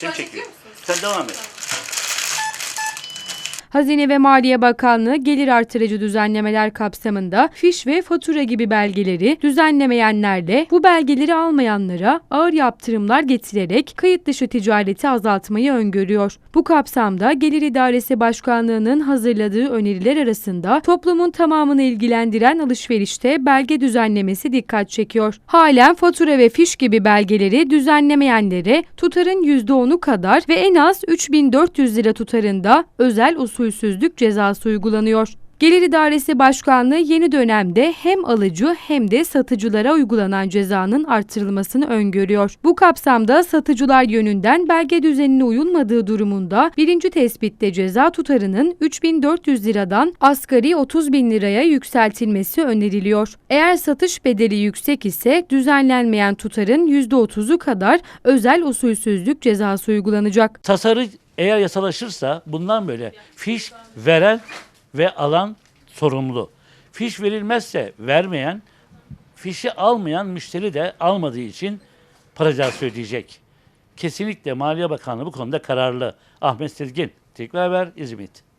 Sen çekiyor. Sen devam et. Hazine ve Maliye Bakanlığı gelir artırıcı düzenlemeler kapsamında fiş ve fatura gibi belgeleri düzenlemeyenlerle bu belgeleri almayanlara ağır yaptırımlar getirerek kayıt dışı ticareti azaltmayı öngörüyor. Bu kapsamda Gelir İdaresi Başkanlığı'nın hazırladığı öneriler arasında toplumun tamamını ilgilendiren alışverişte belge düzenlemesi dikkat çekiyor. Halen fatura ve fiş gibi belgeleri düzenlemeyenlere tutarın %10'u kadar ve en az 3400 lira tutarında özel usulsüzlük cezası uygulanıyor. Gelir İdaresi Başkanlığı yeni dönemde hem alıcı hem de satıcılara uygulanan cezanın artırılmasını öngörüyor. Bu kapsamda satıcılar yönünden belge düzenine uyulmadığı durumunda birinci tespitte ceza tutarının 3400 liradan asgari 30 bin liraya yükseltilmesi öneriliyor. Eğer satış bedeli yüksek ise düzenlenmeyen tutarın %30'u kadar özel usulsüzlük cezası uygulanacak. Tasarı eğer yasalaşırsa bundan böyle fiş veren ve alan sorumlu. Fiş verilmezse vermeyen, fişi almayan müşteri de almadığı için para cezası ödeyecek. Kesinlikle Maliye Bakanlığı bu konuda kararlı. Ahmet Sezgin, Tekrar Haber, İzmit.